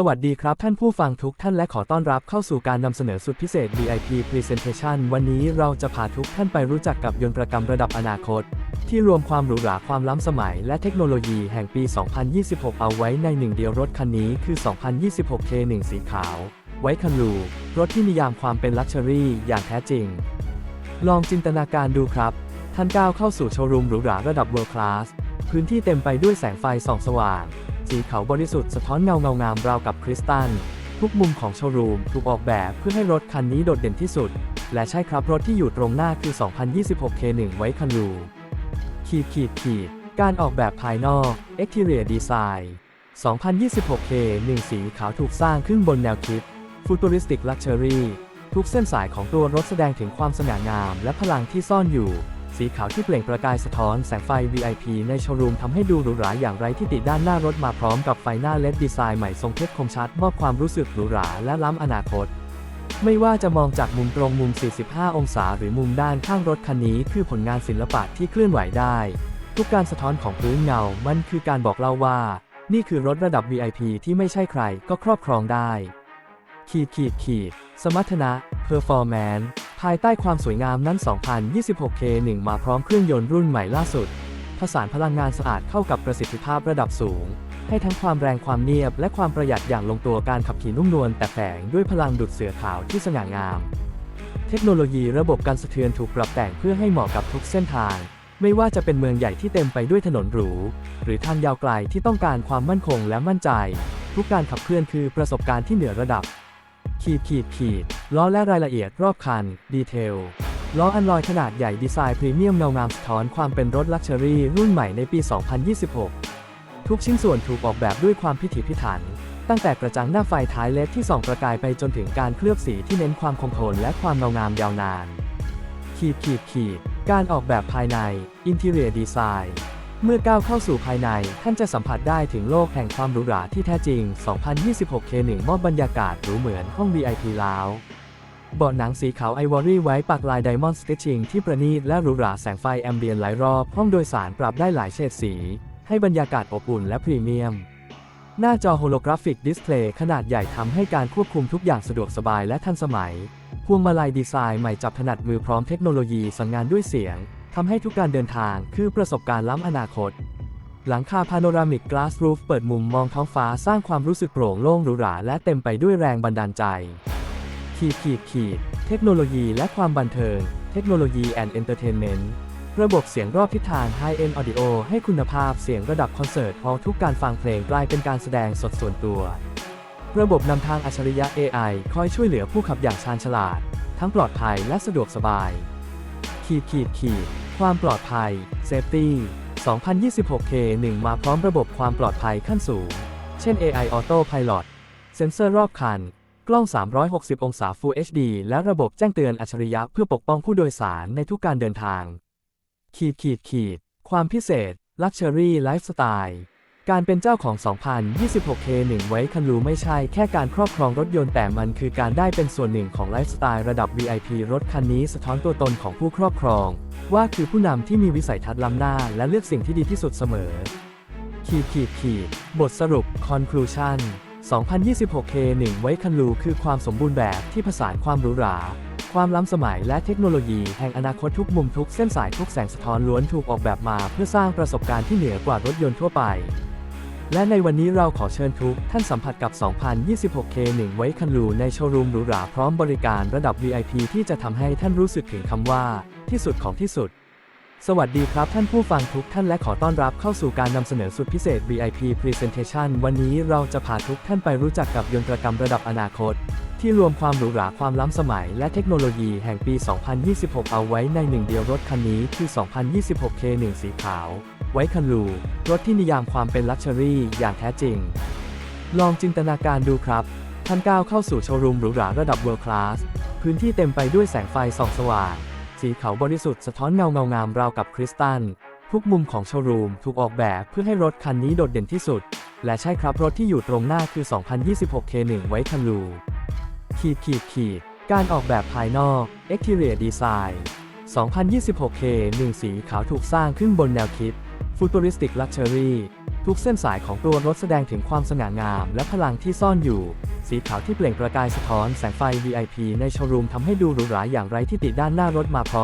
สวัสดีครับท่านผู้ฟังทุกท่านและขอต้อนรับเข้าสู่การนำเสนอสุดพิเศษ VIP Presentation วันนี้เราจะพาทุกท่านไปรู้จักกับยนต์ประกรรมระดับอนาคต ที่รวมความหรูหราความล้ำสมัย และเทคโนโลยีแห่งปี 2026 เอาไว้ในหนึ่งเดียวรถคันนี้คือ 2026 K1 สีขาว ไว้คันลูรถที่นิยามความเป็นลักชัวรี่อย่างแท้จริง ลองจินตนาการดูครับ ท่านก้าวเข้าสู่โชว์รูมหรูหราระดับ World Class พื้นที่เต็มไปด้วยแสงไฟส่องสว่าง สีขาวบริสุทธิ์สะท้อนเงาเงางามราวกับคริสตัล ทุกมุมของโชว์รูมถูกออกแบบเพื่อให้รถคันนี้โดดเด่นที่สุด และใช่ครับรถที่อยู่ตรงหน้าคือ 2026 K1 ไว้คันลูขีดขีดขีดการออกแบบภายนอก Exterior Design 2026 K1 สีขาวถูกสร้างขึ้นบนแนวคิด Futuristic Luxury ทุกเส้นสายของตัวรถแสดงถึงความสง่างามและพลังที่ซ่อนอยู่ สีขาวที่เปล่งประกายสะท้อนแสงไฟ VIP ในโชว์รูมทำให้ดูหรูหราอย่างไรที่ติดด้านหน้ารถมาพร้อมกับไฟหน้าเลดดีไซน์ใหม่ทรงเพชรคมชัด มอบความรู้สึกหรูหราและล้ำอนาคต ไม่ว่าจะมองจากมุมตรงมุม 45 องศา หรือมุมด้านข้างรถคันนี้คือผลงานศิลปะที่เคลื่อนไหวได้ ทุกการสะท้อนของพื้นเงา มันคือการบอกเล่าว่า นี่คือรถระดับ VIP ที่ไม่ใช่ใครก็ครอบครองได้ ขีดขีดขีดสมรรถนะ Performance ภายใต้ความสวยงามนั้น 2026 K1 มาพร้อมเครื่องยนต์รุ่นใหม่ล่าสุด ผสานพลังงานสะอาดเข้ากับประสิทธิภาพระดับสูง ให้ทั้งความแรงความเนียบ และความประหยัดอย่างลงตัวการขับขี่นุ่มนวลแต่แฝงด้วยพลังดุดเสือขาวที่สง่างาม เทคโนโลยีระบบการสะเทือนถูกปรับแต่งเพื่อให้เหมาะกับทุกเส้นทาง ไม่ว่าจะเป็นเมืองใหญ่ที่เต็มไปด้วยถนนหรู หรือทางยาวไกลที่ต้องการความมั่นคงและมั่นใจ ทุกการขับเคลื่อนคือประสบการณ์ที่เหนือระดับ ขีดขีดขีดล้อและรายละเอียดรอบคัน ดีเทล ล้ออันลอยขนาดใหญ่ดีไซน์พรีเมียมเงางามสะท้อนความเป็นรถลักชัวรี่รุ่นใหม่ในปี 2026 ทุกชิ้นส่วนถูกออกแบบด้วยความพิถีพิถัน ตั้งแต่กระจังหน้าไฟท้ายเลดที่ส่องประกายไปจนถึงการเคลือบสีที่เน้นความคงทนและความเงางามยาวนาน ขีดขีดขีดการออกแบบภายใน Interior Design เมื่อก้าวเข้าสู่ภายใน ท่านจะสัมผัสได้ถึงโลกแห่งความหรูหราที่แท้จริง 2026 K1 มอบบรรยากาศหรูเหมือนห้อง VIP ล้วเบาะหนังสีขาวไอวอรี่ไว้ปักลายไดมอนด์สติชชิงที่ประณีตและหรูหราแสงไฟแอมเบียนหลายรอบ ห้องโดยสารปรับได้หลายเฉดสี ให้บรรยากาศอบอุ่นและพรีเมียม หน้าจอโฮโลกราฟิกดิสเพลย์ขนาดใหญ่ทำให้การควบคุมทุกอย่างสะดวกสบายและทันสมัย พวงมาลัยดีไซน์ใหม่จับถนัดมือพร้อมเทคโนโลยีสั่งงานด้วยเสียง ทำให้ทุกการเดินทางคือประสบการณ์ล้ำอนาคต หลังคาพาโนรามิกกลาสรูฟเปิดมุมมองท้องฟ้าสร้างความรู้สึกโปร่งโล่งหรูหราและเต็มไปด้วยแรงบันดาลใจ ขีดขีดขีด เทคโนโลยีและความบันเทิง เทคโนโลยีแอนด์เอนเตอร์เทนเมนต์ระบบเสียงรอบทิศทาง High End Audio ให้คุณภาพเสียงระดับคอนเสิร์ตพอทุกการฟังเพลงกลายเป็นการแสดงสดส่วนตัว ระบบนำทางอัจฉริยะ AI คอยช่วยเหลือผู้ขับอย่างชาญฉลาด ทั้งปลอดภัยและสะดวกสบาย ขีดขีดขีด ความปลอดภัย Safety 2026 K1 มาพร้อมระบบความปลอดภัยขั้นสูง เช่น AI Auto Pilot เซ็นเซอร์รอบคัน กล้อง 360 องศา Full HD และระบบแจ้งเตือนอัจฉริยะเพื่อปกป้องผู้โดยสารในทุกการเดินทาง ขีดขีดขีด ความพิเศษ Luxury Lifestyle การเป็นเจ้าของ 2026 K1 ไว้คันรูไม่ใช่แค่การครอบครองรถยนต์แต่มันคือการได้เป็นส่วนหนึ่งของไลฟ์สไตล์ระดับ VIP รถคันนี้สะท้อนตัวตนของผู้ครอบครอง ว่าคือผู้นำที่มีวิสัยทัศน์ล้ำหน้า และเลือกสิ่งที่ดีที่สุดเสมอ ขีดขีดขีดบทสรุป Conclusion 2026 K1 ไว้คันรูคือความสมบูรณ์แบบที่ผสานความหรูหราความล้ำสมัยและเทคโนโลยีแห่งอนาคตทุกมุมทุกเส้นสายทุกแสงสะท้อนล้วนถูกออกแบบมาเพื่อสร้างประสบการณ์ที่เหนือกว่ารถยนต์ทั่วไป และในวันนี้เราขอเชิญทุกท่านสัมผัสกับ 2026 K1 ไว้คันรูในโชว์รูมหรูหราพร้อมบริการระดับ VIP ที่จะทำให้ท่านรู้สึกถึงคำว่า ที่สุดของที่สุด สวัสดีครับท่านผู้ฟังทุกท่านและขอต้อนรับเข้าสู่การนำเสนอสุดพิเศษ VIP Presentation วันนี้เราจะพาทุกท่านไปรู้จักกับยนตรกรรมระดับอนาคต ที่รวมความหรูหราความล้ำสมัย และเทคโนโลยีแห่งปี 2026 เอาไว้ในหนึ่งเดียวรถคันนี้คือ 2026 K1 สีขาว ไวคันลูรถที่นิยามความเป็นลักชัวรี่อย่างแท้จริง ลองจินตนาการดูครับ ท่านก้าวเข้าสู่โชว์รูมหรูหราระดับ World Class พื้นที่เต็มไปด้วยแสงไฟส่องสว่างสีขาวบริสุทธิ์สะท้อนเงาเงางามราวกับคริสตัลทุกมุมของโชว์รูมถูกออกแบบเพื่อให้รถคันนี้โดดเด่นที่สุด และใช่ครับรถที่อยู่ตรงหน้าคือ 2026 K1 ไวคันลูขีดขีดขีดการออกแบบภายนอก Exterior Design 2026 K1 สีขาวถูกสร้างขึ้นบนแนวคิด ฟุตูริสติกลักชัวรี่ทุกเส้นสายของตัวรถแสดงถึงความสง่างาม และพลังที่ซ่อนอยู่ สีขาวที่เปล่งประกายสะท้อนแสงไฟ VIP ในโชว์รูมทำให้ดูหรูหราอย่างไรที่ติดด้านหน้ารถมาพร้อม